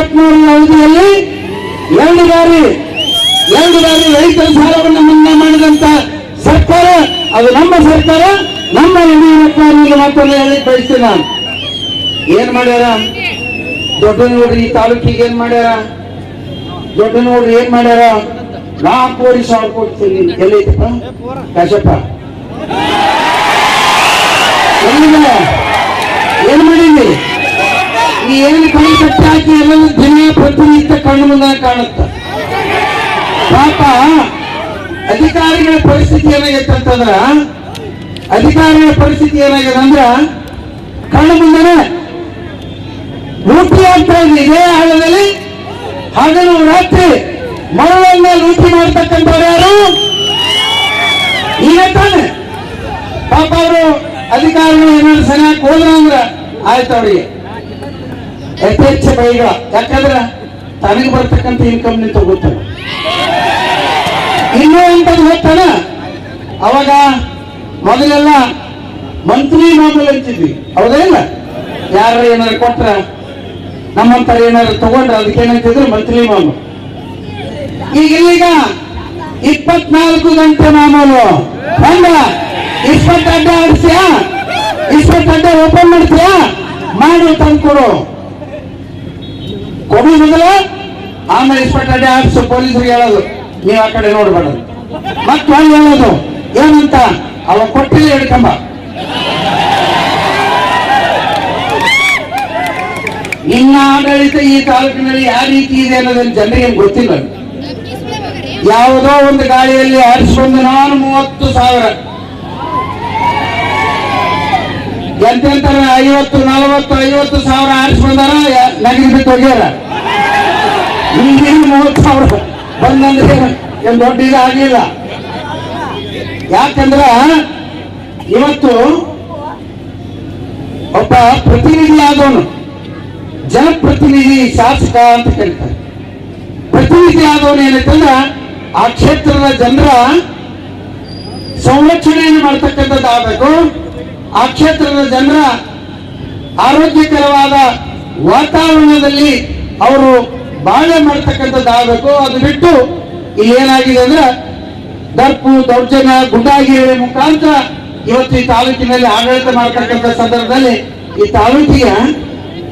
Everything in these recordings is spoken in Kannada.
ಯಡಿಯೂರಪ್ಪನವರ ಅವಧಿಯಲ್ಲಿ ಎರಡು ಬಾರಿ ಎರಡು ಬಾರಿ ರೈತರ ಸಾಲವನ್ನು ಮನ್ನಾ ಮಾಡಿದಂತ ಸರ್ಕಾರ, ಅದು ನಮ್ಮ ಸರ್ಕಾರ, ನಮ್ಮ ಯಡಿಯೂರಪ್ಪ ಅವರಿಗೆ ಮತ್ತೊಂದು ಹೇಳಿ ಬಯಸ್ತೇನೆ ನಾನು. ಏನ್ ಮಾಡ್ಯಾರ? ದೊಡ್ಡ ನೋಡ್ರಿ ಈ ತಾಲೂಕಿಗೆ ಏನ್ ಮಾಡ್ಯಾರ? ದೊಡ್ಡ ನೋಡ್ರಿ ಏನ್ ಮಾಡ್ಯಾರ? ನಾಲ್ಕೂವರೆ ಸಾವಿರ ಕೊಡ್ತೀನಿ ಎಲ್ಲೈತಪ್ಪ ಕಾಶಪ್ಪ? ಏನ್ ಮಾಡಿದ್ವಿ ಈ ಏನು ಕಣ್ಣು ಕಟ್ಟಾಕಿ ಹಾಕಿ ಎಲ್ಲವೂ ದಿನ ಪ್ರತಿನಿತ್ಯ ಕಣ್ಣು ಮುಂದೆ ಕಾಣುತ್ತ. ಪಾಪ ಅಧಿಕಾರಿಗಳ ಪರಿಸ್ಥಿತಿ ಏನಾಗೈತೆ ಅಂತಂದ್ರ, ಅಧಿಕಾರಿಗಳ ಪರಿಸ್ಥಿತಿ ಏನಾಗಿದೆ ಅಂದ್ರ, ಕಣ್ಣು ಮುಂದೆ ಲೂಟಿ ಆಗ್ತಾ ಇದೆ. ಇದೇ ಹಗಲು ರಾತ್ರಿ ಮರಳನ್ನ ಲೂಟಿ ಮಾಡ್ತಕ್ಕಂಥವ್ರು ಯಾರು? ಈಗ ತಾನೆ. ಪಾಪ ಅವರು ಅಧಿಕಾರಿಗಳು ಏನಾದ್ರು ಸರಿಯಾಗಿ ಹೋದ್ರ ಅಂದ್ರ ಆಯ್ತು ಅವ್ರಿಗೆ. ಯಥೇಚ್ಛ ಬೈಗ. ಯಾಕಂದ್ರೆ ತನಗೆ ಬರ್ತಕ್ಕಂಥ ಇನ್ಕಮ್ ನಿಂತ ಗೊತ್ತಲ್ಲ ಇನ್ನೂ ಇಂಥದ್ದು ಗೊತ್ತಾನ ಅವಾಗ ಮೊದಲೆಲ್ಲ ಮಂತ್ರಿ ಮಾಮೂಲಿ ಅಂತಿದ್ವಿ. ಹೌದಾ ಇಲ್ಲ? ಯಾರ ಏನಾರು ಕೊಟ್ರ ನಮ್ಮಂತರ ಏನಾದ್ರು ತಗೊಂಡ್ರ ಅದಕ್ಕೆ ಏನಂತಿದ್ರು ಮಂತ್ರಿ ಮಾಮೂಲು. ಈಗ ಇಲ್ಲಿಗ ಇಪ್ಪತ್ನಾಲ್ಕು ಗಂಟೆ ಮಾಮೂಲು. ಹಂಗ ಇಪ್ಪತ್ತು ಅಡ್ಡ ಆಡಿಸ್ಯಾ ಅಡ್ಡೆ ಓಪನ್ ಮಾಡ್ತೀಯಾ? ಮಾಡಿ ತಂದು ಕೊಡು ಮೊದಲ ಆಮೇಲೆ ಇನ್ಸ್ಪೆಕ್ಟರ್ ಆಡಿಸು ಪೊಲೀಸರಿಗೆ ಹೇಳೋದು ನೀವು ಆ ಕಡೆ ನೋಡ್ಬೇಡ ಮತ್ತೆ ಹೇಳೋದು ಏನಂತ? ಅವ ಕೊಟ್ಟಿಲ್ಲ ಹೇಳ್ಕಂಬ ನಿನ್ನ ಆಡಳಿತ ಈ ತಾಲೂಕಿನಲ್ಲಿ ಯಾವ ರೀತಿ ಇದೆ ಅನ್ನೋದನ್ನು ಜನರಿಗೆ ಗೊತ್ತಿಲ್ಲ. ಯಾವುದೋ ಒಂದು ಗಾಳಿಯಲ್ಲಿ ಆರಿಸಿಕೊಂಡು ನಾನು ಮೂವತ್ತು ಸಾವಿರ. ಎಂತೆಂತರ ಐವತ್ತು, ನಲವತ್ತು, ಐವತ್ತು ಸಾವಿರ ಆರಿಸ್ಕೊಂಡಾರ ನಗರಿ ಬಿಟ್ಟು ಹೋಗ್ಯಾರ. ಈಗೇನು ಮೂವತ್ತು ಸಾವಿರ ಬಂದಂದ್ರೆ ಏನ್ ದೊಡ್ಡ ಇದು ಆಗಲಿಲ್ಲ. ಯಾಕಂದ್ರ ಇವತ್ತು ಒಬ್ಬ ಪ್ರತಿನಿಧಿ ಆದವನು, ಜನಪ್ರತಿನಿಧಿ, ಶಾಸಕ ಅಂತ ಕರೀತಾರೆ. ಪ್ರತಿನಿಧಿ ಆದವನು ಏನೈತಂದ್ರ ಆ ಕ್ಷೇತ್ರದ ಜನರ ಸಂರಕ್ಷಣೆಯನ್ನು ಮಾಡ್ತಕ್ಕಂಥದ್ದು ಆಗಬೇಕು ಆ ಕ್ಷೇತ್ರದ ಜನರ ಆರೋಗ್ಯಕರವಾದ ವಾತಾವರಣದಲ್ಲಿ ಅವರು ಬಾಳೆ ಮಾಡ್ತಕ್ಕಂಥದ್ದು ಆಗಬೇಕು. ಅದು ಬಿಟ್ಟು ಇಲ್ಲಿ ಏನಾಗಿದೆ ಅಂದ್ರೆ ದರ್ಪು ದೌರ್ಜನ ಗುಂಡಾಗಿರಿ ಮುಖಾಂತರ ಇವತ್ತು ಈ ತಾಲೂಕಿನಲ್ಲಿ ಆಡಳಿತ ಮಾಡ್ತಕ್ಕಂಥ ಸಂದರ್ಭದಲ್ಲಿ ಈ ತಾಲೂಕಿಗೆ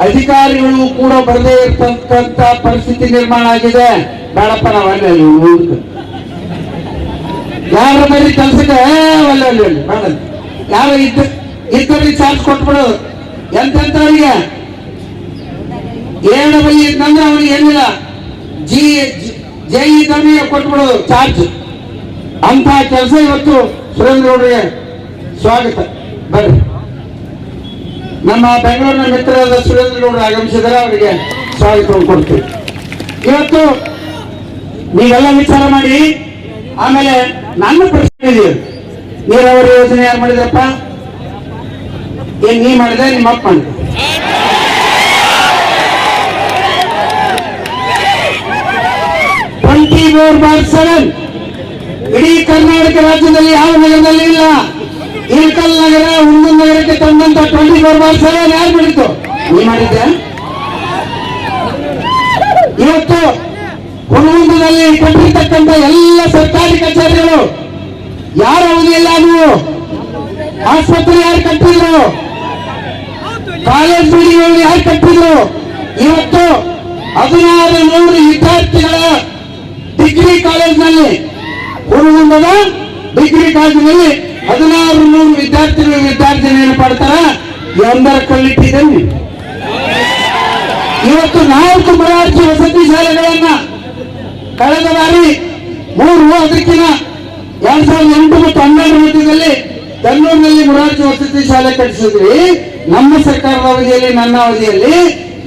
ಅಧಿಕಾರಿಗಳು ಕೂಡ ಬರದೇ ಇರ್ತಕ್ಕಂಥ ಪರಿಸ್ಥಿತಿ ನಿರ್ಮಾಣ ಆಗಿದೆ. ಬೇಡಪ್ಪ, ನಾವು. ಯಾರ ಮೇಲೆ ಕೆಲಸಕ್ಕೆ? ಅಲ್ಲ ಯಾರು ಇದ್ದ ಇದ್ದವ್ರಿಗೆ ಚಾರ್ಜ್ ಕೊಟ್ಬಿಡು. ಎಂತೆಂಥವ್ರಿಗೆ? ಏಳು ಬೈ ಇದ್ದಂದ್ರೆ ಅವ್ರಿಗೆ ಏನಿಲ್ಲ. ಜಿ, ಜೈ ಇದ್ದವನಿಗೆ ಕೊಟ್ಬಿಡು ಚಾರ್ಜ್. ಅಂತ ಕೆಲಸ ಇವತ್ತು ಸುರೇಂದ್ರ ಅವರಿಗೆ ಸ್ವಾಗತ. ಬರ್ರಿ. ನಮ್ಮ ಬೆಂಗಳೂರಿನ ಮಿತ್ರರಾದ ಸುರೇಂದ್ರ ಅವರು ಆಗಮಿಸಿದರೆ ಅವರಿಗೆ ಸ್ವಾಗತ ಕೊಡ್ತೀವಿ. ಇವತ್ತು ನೀವೆಲ್ಲ ವಿಚಾರ ಮಾಡಿ, ಆಮೇಲೆ ನನ್ನ ಪ್ರಶ್ನೆ ಇದೆ ನೀರಾವರಿ ಯೋಜನೆ ಯಾರು ಮಾಡಿದ್ರಪ್ಪ? ಏನ್ ನೀ ಮಾಡಿದೆ ನಿಮ್ಮ ಅಪ್ಪ ಮಾಡಿದೆ. ಟ್ವೆಂಟಿ ಫೋರ್ ಬಾರ್ ಸೆವೆನ್ ಇಡೀ ಕರ್ನಾಟಕ ರಾಜ್ಯದಲ್ಲಿ ಯಾವ ನಗರದಲ್ಲಿ ಇಲ್ಲ? ಇಳಕಲ್ ನಗರ ಹುಂದನ್ ನಗರಕ್ಕೆ ತಂದಂತ ಟ್ವೆಂಟಿ ಫೋರ್ ಬಾರ್ ಸೆವೆನ್ ಯಾರು ಬಿಡಿತು ನೀ ಮಾಡಿದ್ದೆ ಇವತ್ತು ಹುಣಗುಂದದಲ್ಲಿ ಕೊಟ್ಟಿರ್ತಕ್ಕಂಥ ಎಲ್ಲ ಸರ್ಕಾರಿ ಕಚೇರಿಗಳು, ಯಾರು ಅವಧಿಯಲ್ಲ ನೀವು ಆಸ್ಪತ್ರೆ ಯಾರು ಕಟ್ಟಿದ್ರು? ಕಾಲೇಜ್ ಬಿಲ್ಡಿಂಗ್ ಯಾಕೆ ಕಟ್ಟಿದ್ರು ಇವತ್ತು ಹದಿನಾರು ನೂರು ವಿದ್ಯಾರ್ಥಿಗಳ ಡಿಗ್ರಿ ಕಾಲೇಜಿನಲ್ಲಿ. ಹುಡುಗುಂದದ ಡಿಗ್ರಿ ಕಾಲೇಜಿನಲ್ಲಿ ಹದಿನಾರು ನೂರು ವಿದ್ಯಾರ್ಥಿಗಳು ವಿದ್ಯಾರ್ಥಿನಿಯನ್ನು ಪಡ್ತಾರ ಎಂದರ ಕಲ್ಲಿಟ್ಟಿದ್ದೇನೆ ಇವತ್ತು ನಾಲ್ಕು ಮೊರಾರ್ಜಿ ವಸತಿ ಶಾಲೆಗಳನ್ನ ಕಳೆದ ಬಾರಿ ಮೂರು ಅದಕ್ಕಿನ ಎರಡ್ ಸಾವಿರದ ಎಂಟು ಮತ್ತು ಹನ್ನೆರಡು ಮಧ್ಯದಲ್ಲಿ ಮುರಾರ್ಜಿ ವಸತಿ ಶಾಲೆ ಕಟ್ಟಿಸಿದ್ವಿ ನಮ್ಮ ಸರ್ಕಾರದ ಅವಧಿಯಲ್ಲಿ, ನನ್ನ ಅವಧಿಯಲ್ಲಿ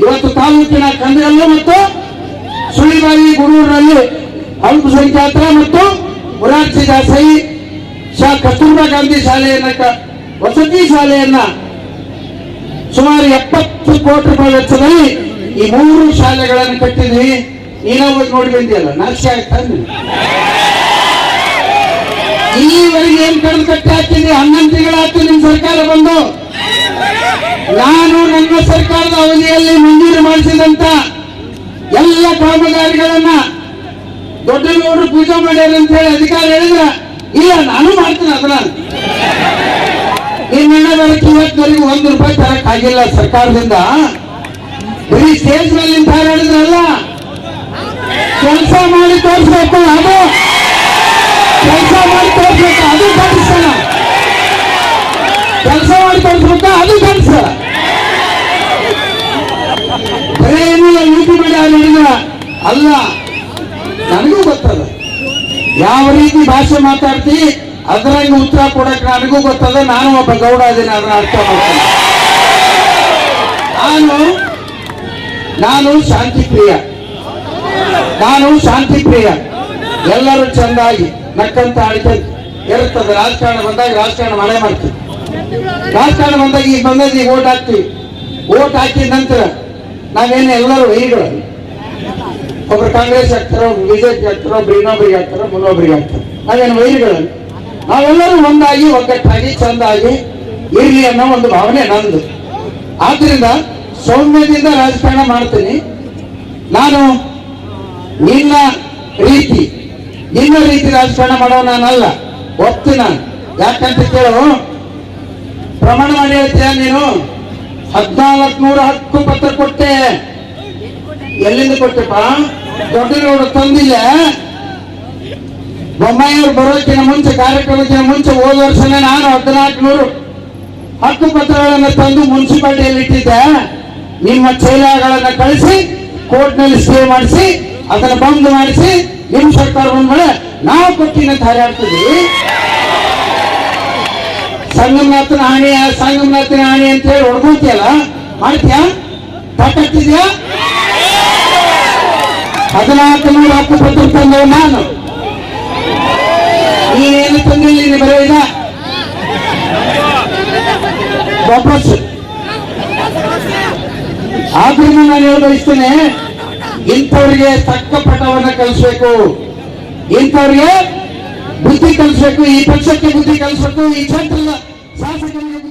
ಇವತ್ತು ತಾಲೂಕಿನ ಕಂದಗಲ್ಲು ಮತ್ತು ಸುಳಿಬಾವಿ ಗುರೂರಿನಲ್ಲಿ ಅಲ್ಪಸಂಖ್ಯಾತರ ಮತ್ತು ಮುರಾರ್ಜಿ ದೇಸಾಯಿ ಶಾ ಕಸ್ತೂರ್ಬಾ ಗಾಂಧಿ ಶಾಲೆಯನ್ನ ವಸತಿ ಶಾಲೆಯನ್ನ ಸುಮಾರು ಎಪ್ಪತ್ತು ಕೋಟಿ ರೂಪಾಯಿ ವೆಚ್ಚದಲ್ಲಿ ಈ ಮೂರು ಶಾಲೆಗಳನ್ನು ಕಟ್ಟಿದ್ವಿ. ನೀನು ಹೋಗಿ ನೋಡಿ ಬಂದಿಯಲ್ಲ ನಾಶ ಆಯ್ತಾ? ಈವರೆಗೆ ಏನ್ ಕಳೆದು ಕಟ್ಟಿ ಹಾಕಿದ್ವಿ ಹನ್ನೊಂದು ತಿಂಗಳಾಯ್ತು ನಿಮ್ ಸರ್ಕಾರ ಬಂದು. ನಾನು ನನ್ನ ಸರ್ಕಾರದ ಅವಧಿಯಲ್ಲಿ ಮಂಜೂರು ಮಾಡಿಸಿದಂತ ಎಲ್ಲ ಕಾಮಗಾರಿಗಳನ್ನ ದೊಡ್ಡನವರು ಪೂಜೆ ಮಾಡ್ಯಾರ ಅಂತ ಹೇಳಿ ಅಧಿಕಾರ ಹೇಳಿದ್ರ, ಇಲ್ಲ, ನಾನು ಮಾಡ್ತೀನಿ ಅದನ್ನ. ಈ ಬರಕ್ಕೆ ಇವತ್ತಿನವರೆಗೂ ಒಂದು ರೂಪಾಯಿ ತರಕ್ ಆಗಿಲ್ಲ ಸರ್ಕಾರದಿಂದ. ಬರೀ ಸ್ಟೇಜ್ ಮೇಲೆ ನಿಂತ ಹಾರಾಡಿದ್ರಲ್ಲ ಕೆಲಸ ಮಾಡಿ ತೋರಿಸ್ಬೇಕು, ಅದು. ಕೆಲಸ ಮಾಡಿ ತೋರಿಸ್ಬೇಕು ಅದು ಕೆಲಸ ಕೆಲಸ ಮಾಡಿ ತೋರಿಸ್ಬೇಕು ಅದು ಕೆಲಸ ಬರೇ ನೀತಿ ಮಾಡಿ ಅವ್ರು ಹೇಳಿದ್ರ ಅಲ್ಲ, ನನಗೂ ಗೊತ್ತದ ಯಾವ ರೀತಿ ಭಾಷೆ ಮಾತಾಡ್ತಿ ಅದ್ರಂಗ ಉತ್ತರ ಕೊಡಕ್ ನನಗೂ ಗೊತ್ತದ, ನಾನು ಒಬ್ಬ ಗೌಡ ಅದನ್ನ ಅದನ್ನ ಅರ್ಥ ಮಾಡ್ತೀನಿ. ನಾನು ನಾನು ಶಾಂತಿ ಪ್ರಿಯ. ನಾನು ಶಾಂತಿ ಪ್ರಿಯ. ಎಲ್ಲರೂ ಚಂದಾಗಿ. ನಕ್ಕಂತ ಆಡ್ಕೊಂತ ಇರ್ತದೆ. ರಾಜಕಾರಣ ಬಂದಾಗ ರಾಜಕಾರಣ ಮಾಡೇ ಮಾಡ್ತೀವಿ. ರಾಜಕಾರಣ ಬಂದಾಗ ಈಗ ಬಂದದ್ದು ಈಗ ಓಟ್ ಹಾಕ್ತೀವಿ. ಓಟ್ ಹಾಕಿದ ನಂತರ ನಾವೇನು ಎಲ್ಲರೂ ವೈಗಳು ಒಬ್ರು ಕಾಂಗ್ರೆಸ್ ಹಾಕ್ತಾರ, ಒಬ್ರು ಬಿಜೆಪಿ ಹಾಕ್ತಾರ, ಒಬ್ರು ಇನ್ನೊಬ್ರಿಗೆ ಹಾಕ್ತಾರ, ಮುನ್ನೊಬ್ರಿಗೆ ಹಾಕ್ತಾರ. ನಾವೇನು ವೈರಿಗಳು ನಾವೆಲ್ಲರೂ ಒಂದಾಗಿ, ಒಗ್ಗಟ್ಟಾಗಿ, ಚಂದಾಗಿ ಇರ್ಲಿ ಅನ್ನೋ ಒಂದು ಭಾವನೆ ನಂದು. ಆದ್ರಿಂದ ಸೌಮ್ಯದಿಂದ ರಾಜಕಾರಣ ಮಾಡ್ತೀನಿ. ನಾನು ನಿನ್ನ ರೀತಿ ನಿನ್ನ ರೀತಿ ರಾಜಕಾರಣ ಮಾಡೋ ನಾನಲ್ಲ. ಒಪ್ತೀನಿ ನಾನು. ಯಾಕಂತ ಕೇಳು? ಪ್ರಮಾಣ ಮಾಡಿ ಹೇಳ್ತೀಯ ನೀನು? ಹದಿನಾಲ್ಕು ನೂರ ಹತ್ತು ಪತ್ರ ಕೊಟ್ಟೆ. ಎಲ್ಲಿಂದ ಕೊಟ್ಟೆಪ್ಪ? ದೊಡ್ಡಗೌಡ ತಂದಿಲ್ಲ. ಬೊಮ್ಮಾಯಿಯವ್ರು ಬರೋಕ್ಕಿಂತ ಮುಂಚೆ, ಕಾರ್ಯಕ್ರಮಕ್ಕಿಂತ ಮುಂಚೆ ಹೋದ ವರ್ಷನೇ ನಾನು ಹದಿನಾಲ್ಕು ನೂರು ಹಕ್ಕು ಪತ್ರಗಳನ್ನು ತಂದು ಮುನ್ಸಿಪಾಲ್ಟಿಯಲ್ಲಿ ಇಟ್ಟಿದ್ದೆ. ನಿಮ್ಮ ಚೈಲಾಗಳನ್ನ ಕಳಿಸಿ, ಕೋರ್ಟ್ನಲ್ಲಿ ಸ್ಟೇ ಮಾಡಿಸಿ, ಅದನ್ನು ಬಂದ್ ಮಾಡಿಸಿ ನಿಮ್ಮ ಸರ್ಕಾರ ಬಂದ್ಮೇಲೆ ನಾವು ಕೊಟ್ಟಿನ ಹಾರಾಡ್ತಿದ್ವಿ ಸಂಗಮನಾಥನ ಆಣಿ ಸಂಗಮನಾಥನ ಆಣಿ ಅಂತ ಹೇಳಿ ಹೊಡ್ಕೊಂತಿಯಲ್ಲ, ಮಾಡ್ತೀಯಾ? ತಾಕತ್ತಿದ್ಯಾ ಹದಿನಾಲ್ಕು ನೂರು ಹಕ್ಕು ಪತ್ರ ತಂದವ ನಾನು. ನೀನೇನು ತಂದಿಲ್ಲ ನೀನು ಬರೋ ಇಲ್ಲ ವಾಪಸ್. ಆದ್ರಿಂದ ನಾನು ಹೇಳ ಬಯಸ್ತೇನೆ ಇಂಥವ್ರಿಗೆ ತಕ್ಕ ಪಟವನ್ನ ಕಲಿಸ್ಬೇಕು. ಇಂಥವ್ರಿಗೆ ಬುದ್ಧಿ ಕಲಿಸ್ಬೇಕು. ಈ ಪಕ್ಷಕ್ಕೆ ಬುದ್ಧಿ ಕಲಿಸ್ಬೇಕು. ಈ ಕ್ಷೇತ್ರದ ಶಾಸಕರಿಗೆ